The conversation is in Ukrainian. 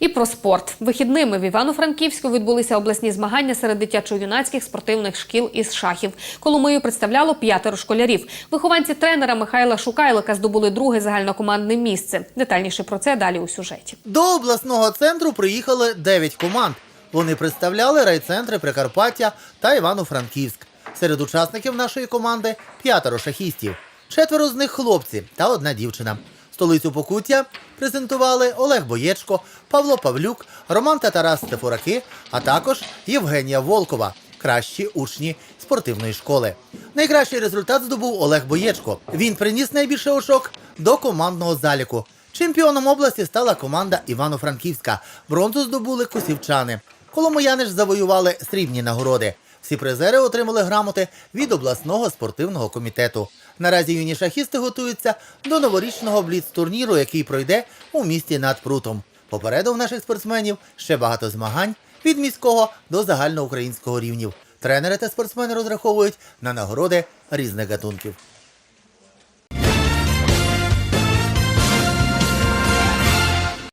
І про спорт. Вихідними в Івано-Франківську відбулися обласні змагання серед дитячо-юнацьких спортивних шкіл із шахів. Коломию представляло п'ятеро школярів. Вихованці тренера Михайла Шукайлика здобули друге загальнокомандне місце. Детальніше про це далі у сюжеті. До обласного центру приїхали 9 команд. Вони представляли райцентри Прикарпаття та Івано-Франківськ. Серед учасників нашої команди п'ятеро шахістів. Четверо з них хлопці та одна дівчина. Столицю Покуття презентували Олег Боєчко, Павло Павлюк, Роман та Тарас Стефураки, а також Євгенія Волкова, кращі учні спортивної школи. Найкращий результат здобув Олег Боєчко. Він приніс найбільше очок до командного заліку. Чемпіоном області стала команда Івано-Франківська. Бронзу здобули косівчани. Коломияни ж завоювали срібні нагороди. Всі призери отримали грамоти від обласного спортивного комітету. Наразі юні шахісти готуються до новорічного бліц-турніру, який пройде у місті над Прутом. Попереду наших спортсменів ще багато змагань від міського до загальноукраїнського рівнів. Тренери та спортсмени розраховують на нагороди різних гатунків.